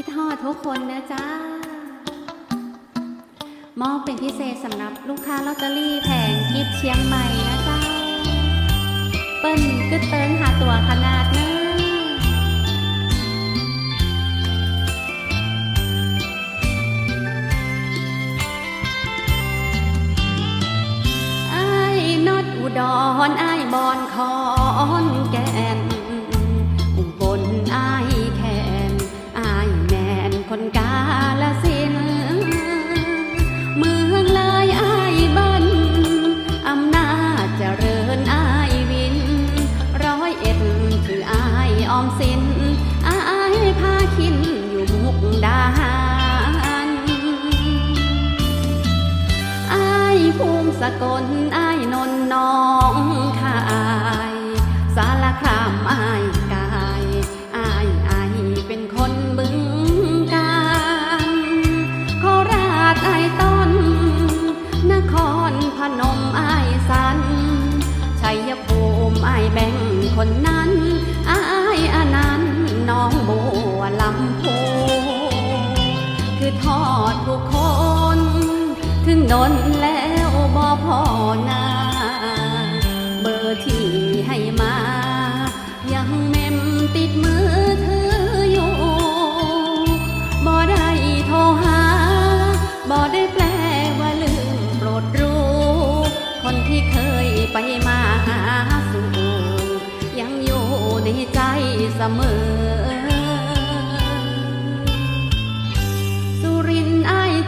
คิดทอดทุกคนนะจ้ามอบเป็นพิเศษสำหรับลูกค้าลอตเตอรี่แผงกิฟเชียงใหม่นะจ้าเปิ้ลกึดเติ้นหาตัวขนาดนะไอ้นอดอุดรไอ้บอนคอนแก่น ดาหารอายภูมิสกลอายนนท์น้องคายสารคามอายกายอายอายเป็นคนบึงการโคราชอายต้น นครพนมอายสันชัยภูมิอายแบ่งคนนั้นอายอนันต์น้องบัวลำพู ทุกคน ถึงนนแล้วบ่พอนาเบอร์ที่ให้มา ยังเมมติดมือถืออยู่บ่ได้โทรหาบ่ได้แปลว่าลืมโปรดรู้ คนที่เคยไปมาหาสู่ยังอยู่ในใจเสมอ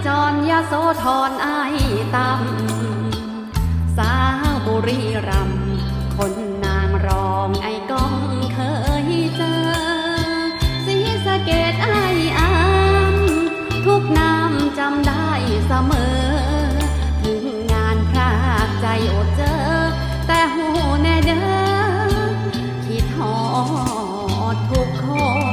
จอรยโสธรไอตำสาวบุรีรำคนนางรองไอก้องเคยเจอสีสะเกดไออามทุกนามจำได้เสมอ ถึงงานพลาดใจอดเจอ แต่หูแน่เด้อคิดหอดทุกคน